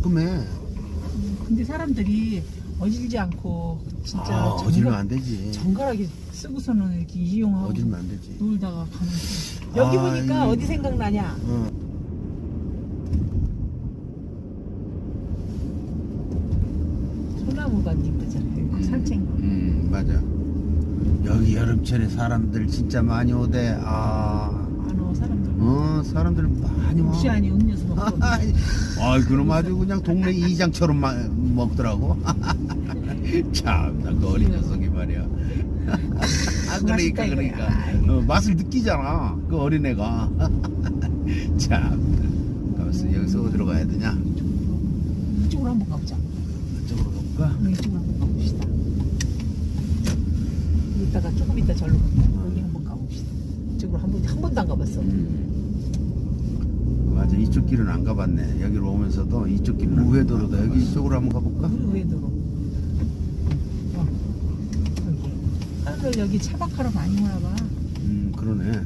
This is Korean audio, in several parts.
깔끔해. 근데 사람들이 어질지 않고 진짜 아, 정갈- 어질면 안 되지. 정갈하게 쓰고서는 이렇게 이용하고 어질면 안 되지. 놀다가 가는 거. 여기 아, 보니까 이- 어디 생각나냐? 어. 소나무가 이쁘잖아요. 여기 산책. 음, 맞아. 여기 여름철에 사람들 진짜 많이 오대. 아. 어, 사람들 많이 와. 혹시 아니 음료수 먹고. 아, 그놈 아주 그냥 동네 이장처럼 마, 먹더라고. 참, 나 그 어린 녀석이 말이야. 아, 그러니까, 맛있다, 그러니까. 이거야. 어, 맛을 느끼잖아. 그 어린애가. 참. 가만있어. 여기서 어디로 가야 되냐? 이쪽으로 한번 가보자. 이쪽으로 가볼까? 네, 이쪽으로 한번 가봅시다. 이따가 조금 이따 절로 가고 여기 한번 가봅시다. 이쪽으로 한 번, 한 번도 안 가봤어. 음. 맞아 이쪽 길은 안 가봤네 여기로 오면서도 이쪽 길은 우회도로다 여기 이쪽으로 한번 가볼까? 우리 외도로. 어, 여기. 사람들 여기 차박하러 많이 오나 봐. 음 그러네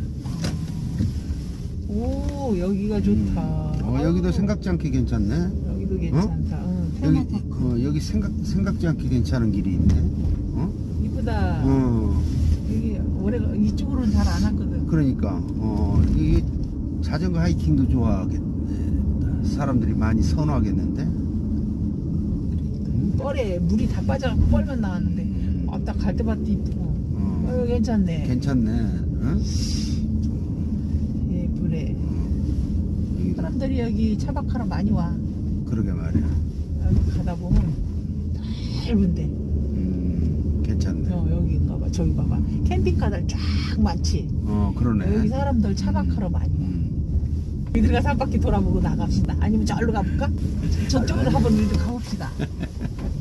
오, 여기가 좋다. 어 여기도 생각지 않게 괜찮네 여기도 괜찮다. 응, 여기 테마파크. 어, 여기 생각 생각지 않게 괜찮은 길이 있네 어? 이쁘다. 어 여기 올해 이쪽으로는 잘 안 왔거든. 그러니까 어 이게 자전거 하이킹도 좋아하겠네 사람들이 많이 선호하겠는데 음? 뻘에 물이 다 빠져갖고 뻘만 나왔는데 음. 아따 갈 때마다 이쁘고. 어, 어, 괜찮네. 괜찮네 응? 예쁘네. 여기 사람들이 여기 차박하러 많이 와. 그러게 말이야 여기 가다 보면 넓은데. 음 괜찮네 어, 여기인가 봐. 저기 봐봐. 캠핑카들 쫙 많지. 어 그러네 여기 사람들 차박하러 많이 와. 음. 우리들 가서 한 바퀴 돌아보고 나갑시다. 아니면 저기로 가볼까? 저쪽으로 한번 우리도 가봅시다.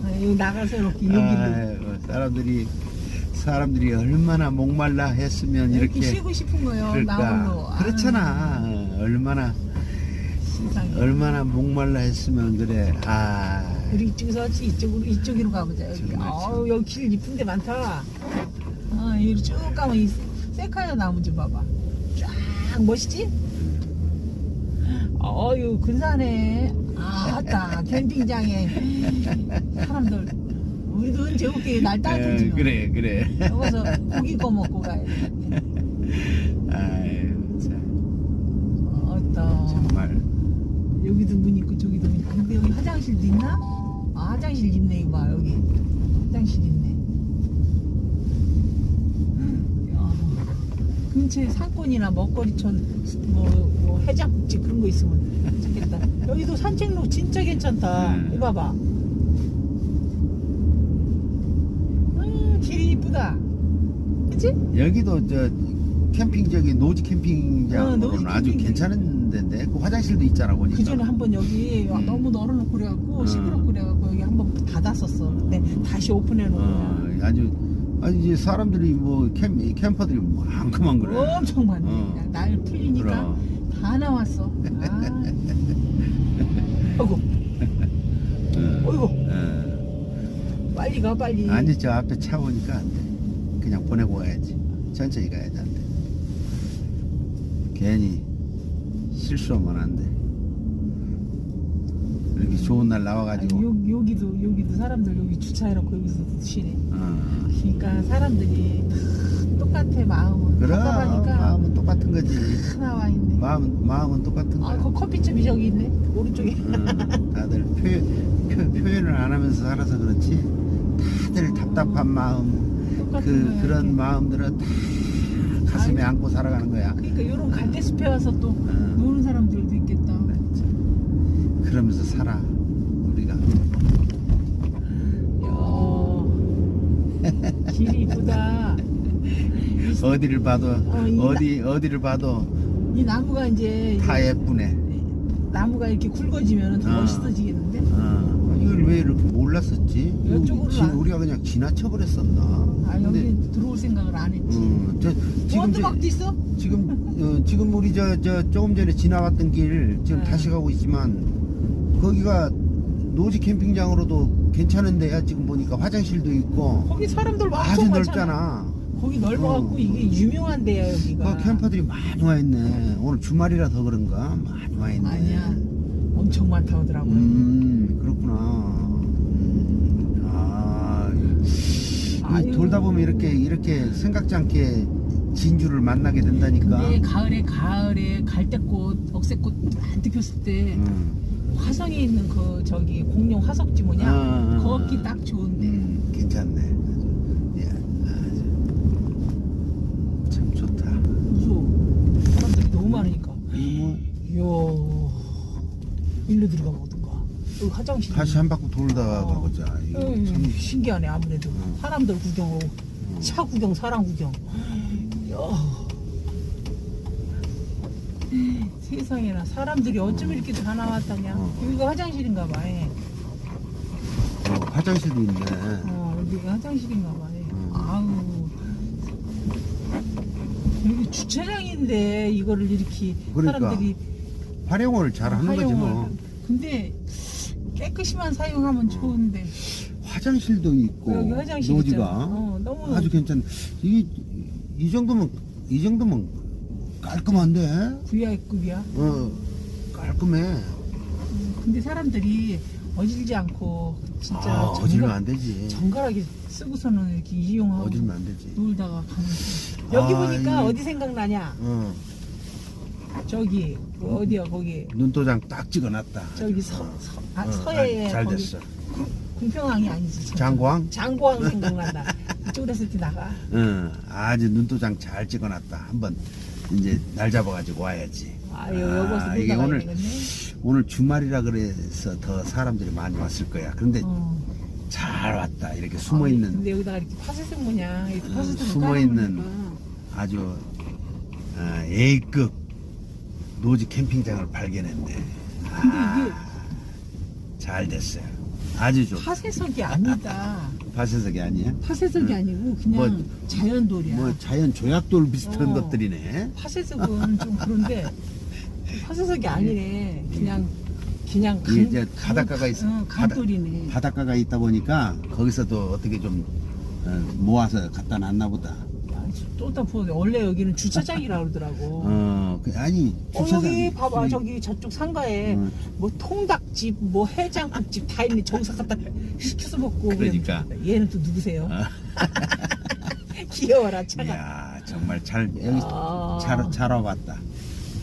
아, 여기 나가서 이렇게 여기로 아이고, 사람들이 사람들이 얼마나 목말라 했으면 이렇게, 이렇게 쉬고 싶은 거예요. 나홀로. 그렇잖아 어, 얼마나 세상에. 얼마나 목말라 했으면 그래 아 우리 이쪽에서 이쪽으로 이쪽으로 가보자. 여기. 아우 여기 길 이쁜데 많다. 아 여기 쭉 가면 이 세카야 나무 좀 봐봐. 쫙 멋있지? 어유 근사하네. 아따 캠핑장에 사람들. 우리도 언제 올게. 날 에, 따뜻지. 그래 그래. 여기서 고기 구워 먹고 가야 돼. 아유 참. 어따 정말. 여기도 문 있고 저기도 문 있고. 근데 여기 화장실도 있나? 아 화장실 있네 이거 봐 여기. 화장실 있네 야, 근처에 상권이나 먹거리촌 뭐, 뭐 해장국집 그런 거 있으면 좋겠다 여기도 산책로 진짜 괜찮다 음. 이거 봐봐 음 길이 이쁘다 그치? 여기도 저 캠핑 저기 노지 어, 캠핑장으로는 노지 아주. 괜찮은 데인데 그 화장실도 있잖아 보니까 그 전에 한번 여기 음. 너무 널어놓고 그래갖고 음. 시끄럽고 그래갖고 여기 한번 닫았었어. 근데 다시 오픈해놓은 어, 거야. 아주 아니 이제 사람들이 뭐 캠, 캠퍼들이 많구만 그래. 엄청 많네. 어. 그냥 날 풀리니까 그럼. 다 나왔어. 아. 어이구, 어, 어이구, 어. 빨리 가, 빨리. 아니 저 앞에 차 오니까 안 돼. 그냥 보내고 가야지. 천천히 가야지 안 돼. 괜히 실수하면 안 돼. 이렇게 좋은 날 아니, 나와가지고. 여, 여기도, 여기도 사람들 여기 주차해놓고 여기서 쉬네. 어. 그러니까 사람들이 다 똑같아, 마음은. 그럼 답답하니까 마음은 똑같은 거지. 다 나와 있네. 마음은 마음은 똑같은 아, 거야. 그 커피집이 저기 있네. 오른쪽에. 어, 다들 표현, 표, 표현을 안 하면서 살아서 그렇지 다들 답답한 마음 똑같은 그 거야, 그런. 마음들은 다 가슴에 아이고. 안고 살아가는 거야 그러니까 이런 갈대 숲에 와서 또 어. 노는 사람들도 있겠다. 그러면서 살아 우리가 야, 길이 이쁘다. 어디를 봐도 어, 이 어디 어디를 봐도 이 나무가 이제 다 예쁘네 나무가 이렇게 굵어지면 더 어. 멋있어지겠는데? 어, 이걸 왜 이렇게 몰랐었지 이쪽으로 지- 안- 우리가 그냥 지나쳐 버렸었나 아 여기 들어올 생각을 안 했지. 음, 저 지금 저- 있어? 지금 어, 지금 우리 저, 저 조금 전에 지나갔던 길 지금 네. 다시 가고 있지만 거기가 노지 캠핑장으로도 괜찮은데야 지금 보니까 화장실도 있고 거기 사람들 아주 엄청 많잖아. 넓잖아. 거기 넓어갖고 어. 이게 유명한 데야 여기가. 그 캠퍼들이 많이 와 있네. 오늘 주말이라 더 그런가 많이 와 있네. 아니야. 엄청 많다 하더라고요. 음 그렇구나. 음, 아, 이- 이 아유. 돌다 보면 이렇게 이렇게 생각지 않게 진주를 만나게 된다니까. 근데 가을에 가을에 갈대꽃, 억새꽃 많이 폈을 때 음. 화성에 있는 그 저기 공룡 화석지 뭐냐 아, 아, 걷기 아. 딱 좋은데 음, 괜찮네. 아주. 예, 아주. 참 좋다. 무서워 사람들이 너무 많으니까 이 뭐, 이야 일로 들어가 보든가 여기 화장실 다시 한 바퀴 돌다 어. 가보자. 이거 응, 참 신기하네 아무래도 응. 사람들 구경하고 응. 차 구경 사람 구경 이야. 세상에나 사람들이 어쩜 이렇게 다 나왔다냐 어. 여기가 화장실인가 봐 예. 어, 화장실도 있네. 어, 여기가 화장실인가 봐 예. 음. 아우 여기 주차장인데 이거를 이렇게 그러니까 사람들이 활용을 잘 하는 거지 뭐. 근데 깨끗이만 사용하면 좋은데 화장실도 있고 여기 화장실 노지가 있잖아. 어, 너무 아주 괜찮. 이게 이 정도면 이 정도면 깔끔한데. VI급이야. 어 깔끔해. 음, 근데 사람들이 어질지 않고 진짜 아, 어질면 안 되지. 정갈하게 쓰고서는 이렇게 이용하고 어질면 안 되지. 놀다가 가면 돼. 여기 아, 보니까 이- 어디 생각나냐? 어 저기 그 어디야 거기 눈도장 딱 찍어놨다. 저기 서, 서 아, 어, 서해에 아, 잘 거기 됐어. 궁평항이 아니지. 저기. 장고항? 장고항 생각난다. 이쪽으로 했을 때 나가. 응, 아주 눈도장 잘 찍어놨다. 한번 이제 날 잡아가지고 와야지. 아유 아, 이게 오늘 되겠네. 오늘 주말이라 그래서 더 사람들이 많이 왔을 거야. 그런데 어. 잘 왔다. 이렇게 숨어 아, 있는 근데 여기다가 이렇게 모양 이렇게 파쇄색 숨어 있는 아주 어, A급 노지 캠핑장을 발견했네. 아, 잘 됐어요. 아주 좋다. 파쇄석이 아니다. 파쇄석이 아니야? 파쇄석이 응. 아니고 그냥 뭐, 자연돌이야. 뭐 자연 조약돌 비슷한 어. 것들이네. 파쇄석은 좀 그런데 파쇄석이 아니래. 그냥 그냥 강, 이제 바닷가가 있어. 응, 강돌이네. 바닷가가 있다 보니까 거기서도 어떻게 좀 어, 모아서 갖다 놨나 보다. 또다 보니 원래 여기는 주차장이라 그러더라고. 어, 그, 아니 어, 주차장. 여기 봐봐 여기- 저기 저쪽 상가에 어. 뭐 통닭집 뭐 해장국집 다 있네 저기서 갖다 시켜서 먹고 그러니까. 그러면 얘는 또 누구세요? 어. 귀여워라 차가 이야 정말 잘 여기 아. 잘, 잘 와봤다.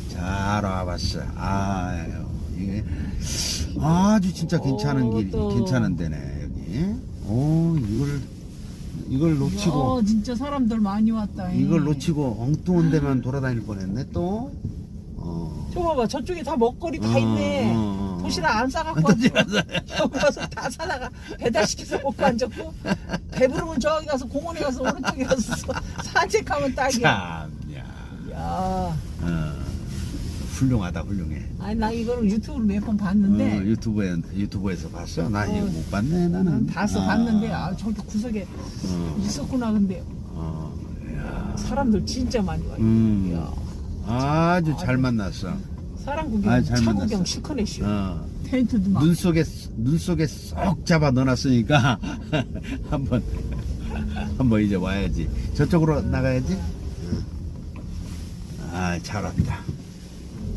잘 와봤어. 아유 이게 아주 진짜 괜찮은 어, 길, 또. 괜찮은 데네 여기. 오 이걸 이걸 놓치고 어, 진짜 사람들 많이 왔다 이걸 놓치고 엉뚱한 데만 돌아다닐 뻔했네 또. 어. 저 봐봐 저쪽에 다 먹거리 다 어, 있네. 어, 어. 도시락 안 싸갖고 왔어. 여기 가서 다 사다가 배달시켜서 먹고 앉았고 배부르면 저기 가서 공원에 가서 오른쪽에 가서 산책하면 딱이야. 참, 야, 야. 어, 훌륭하다, 훌륭해. 아니 나 이거를 유튜브로 몇 번 봤는데 어, 유튜브에 유튜브에서 봤어? 나 이거 어, 못 봤네, 나는. 난 봤어 봤는데 아 저기 구석에 어, 있었구나 근데 어, 야, 사람들 진짜 많이 와요 음, 야, 아주 잘 만났어. 사람 구경 아, 차 만났어. 구경 시커네 시 어, 텐트도 막 눈 속에 눈 속에 쏙 잡아 넣어놨으니까 한번 한번 이제 와야지. 저쪽으로 나가야지. 아, 잘 왔다.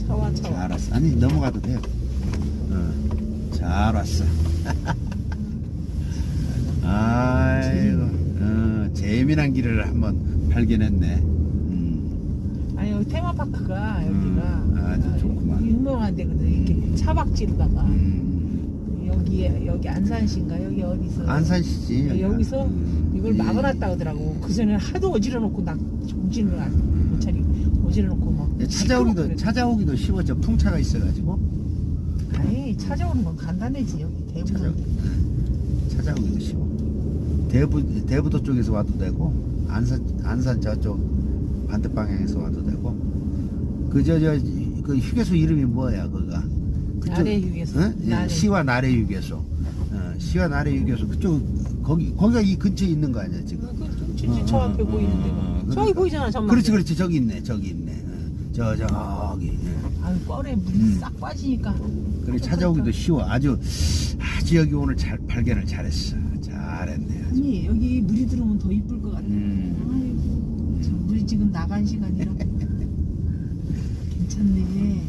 차와 차와 잘 왔어. 아니 넘어가도 돼요. 어, 잘 왔어. 아이고, 어, 재미난 길을 한번 발견했네. 음, 아니 여기 테마파크가 음, 여기가 아주 좋구만. 유명한 데거든 이렇게 차박지로다가 음, 여기에 여기 안산시인가 여기 어디서 안산시지. 여기서 음, 이걸 예. 막아놨다 하더라고 그 전에 하도 어지러 놓고 나 정신을 안- 못 차리고 어지러 놓고 막 예, 찾아오기도 찾아오기도 쉬워. 저 풍차가 있어가지고. 아니 찾아오는 건 간단해지 여기 찾아 대부분 찾아오기도 쉬워. 대부 대부도 쪽에서 와도 되고 안산 안산 저쪽 반대 방향에서 와도 되고 그저 저그 휴게소 이름이 뭐야 그가? 나래 휴게소. 어? 예, 나래. 시와 나래 휴게소. 어, 시와 나래 휴게소 그쪽 거기 거기가 이 근처에 있는 거 아니야 지금? 그 진짜 저 앞에 어, 어, 보이는 어, 어, 저기 그러니까. 보이잖아 전망 그렇지 그렇지 저기 있네 저기 있네. 어, 저 저기. 예. 아유 뻘에 물이 음. 싹 빠지니까 그래 찾아오기도 쉬워. 아주 아주 여기 오늘 잘 발견을 잘했어. 잘했네. 아주. 아니 여기 물이 들어오면 더 이쁠 것 같아 음. 아이고 참, 물이 지금 나간 시간이라 괜찮네